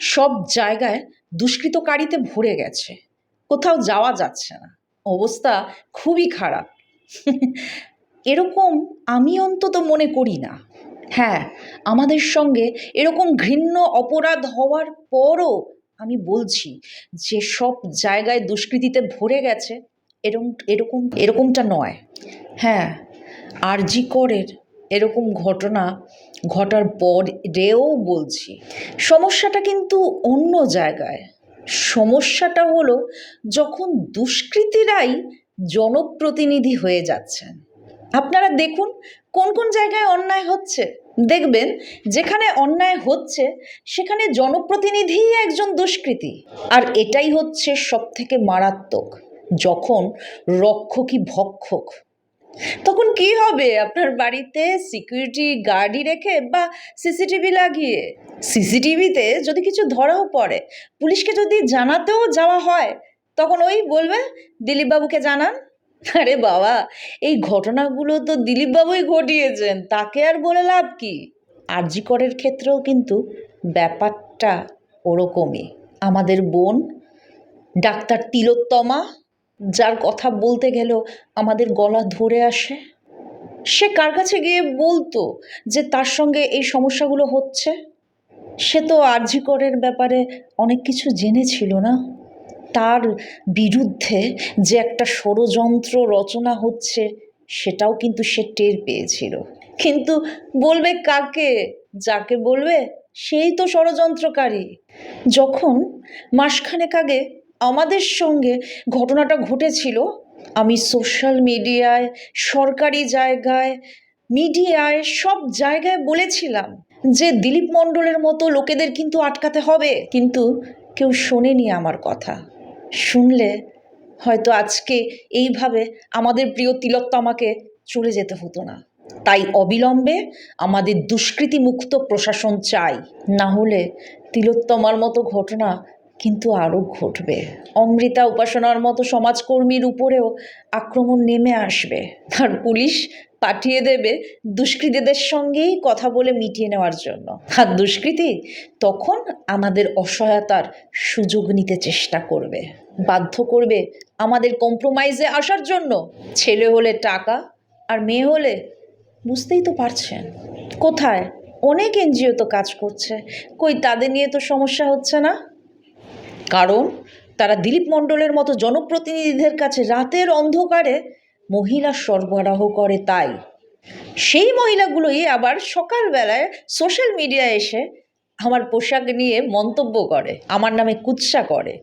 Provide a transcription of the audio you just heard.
সব জায়গায় দুষ্কৃতকারীতে ভরে গেছে। কোথাও যাওয়া যাচ্ছে না। অবস্থা খুবই খারাপ। এরকম আমি অন্তত মনে করি না। হ্যাঁ আমাদের সঙ্গে এরকম ঘৃণ্য অপরাধ হওয়ার পরও আমি বলছি, যে সব জায়গায় দুষ্কৃতিতে ভরে গেছে এরকম এরকম, এরকমটা নয়। হ্যাঁ আরজি করের এরকম ঘটনা ঘটার পরেও বলছি। সমস্যাটা কিন্তু অন্য জায়গায়। সমস্যাটা হলো যখন দুষ্কৃতীরাই জনপ্রতিনিধি হয়ে যাচ্ছেন। আপনারা দেখুন কোন কোন জায়গায় অন্যায় হচ্ছে। দেখবেন যেখানে অন্যায় হচ্ছে সেখানে জনপ্রতিনিধিই একজন দুষ্কৃতী। আর এটাই হচ্ছে সব থেকে মারাত্মক। যখন রক্ষকই ভক্ষক তখন কি হবে? আপনার বাড়িতে সিকিউরিটি গার্ডই রেখে বা সিসিটিভি লাগিয়ে? সিসিটিভিতে যদি কিছু ধরাও পড়ে, পুলিশকে যদি জানাতেও যাওয়া হয়, তখন ওই বলবে, দিলীপবাবুকে জানান। আরে বাবা, এই ঘটনাগুলো তো দিলীপবাবুই ঘটিয়েছেন, তাকে আর বলে লাভ কি? আরজি করের ক্ষেত্রেও কিন্তু ব্যাপারটা ওরকমই। আমাদের বোন, ডাক্তার তিলোত্তমা যার কথা বলতে গেলেও আমাদের গলা ধরে আসে। সে কার কাছে গিয়ে বলতো যে তার সঙ্গে এই সমস্যাগুলো হচ্ছে? সে তো আরজি করের ব্যাপারে অনেক কিছু জেনেছিল না? তার বিরুদ্ধে যে একটা ষড়যন্ত্র রচনা হচ্ছে, সেটাও কিন্তু সে টের পেয়েছিল। কিন্তু বলবে কাকে? যাকে বলবে? সেই তো ষড়যন্ত্রকারী। যখন মাসখানেক আগে আমাদের সঙ্গে ঘটনাটা ঘটেছিল আমি সোশ্যাল মিডিয়ায় সরকারি জায়গায় মিডিয়ায় সব জায়গায় বলেছিলাম যে দিলীপ মণ্ডলের মতো লোকেদের কিন্তু আটকাতে হবে। কিন্তু কেউ শোনেনি আমার কথা। শুনলে হয়তো আজকে এইভাবে আমাদের প্রিয় তিলোত্তমাকে চলে যেতে হতো না। তাই অবিলম্বে আমাদের দুষ্কৃতিমুক্ত প্রশাসন চাই। না হলে তিলোত্তমার মতো ঘটনা কিন্তু আরও ঘটবে। অমৃতা উপাসনার মতো সমাজকর্মীর উপরেও আক্রমণ নেমে আসবে। আর পুলিশ পাঠিয়ে দেবে দুষ্কৃতীদের সঙ্গেই কথা বলে মিটিয়ে নেওয়ার জন্য। আর দুষ্কৃতী তখন আমাদের অসহায়তার সুযোগ নিতে চেষ্টা করবে। বাধ্য করবে আমাদের কম্প্রোমাইজে আসার জন্য। ছেলে হলে টাকা আর মেয়ে হলে বুঝতেই তো পারছেন। কোথায়? অনেক এনজিও তো কাজ করছে। কই তাদের নিয়ে তো সমস্যা হচ্ছে না? কারণ তারা দিলীপ মণ্ডলের মতো জনপ্রতিনিধিদের কাছে রাতের অন্ধকারে মহিলা সরবরাহ করে তাই। সেই মহিলাগুলোই আবার সকালবেলায় সোশ্যাল মিডিয়ায় এসে আমার পোশাক নিয়ে মন্তব্য করে, আমার নামে কুৎসা করে।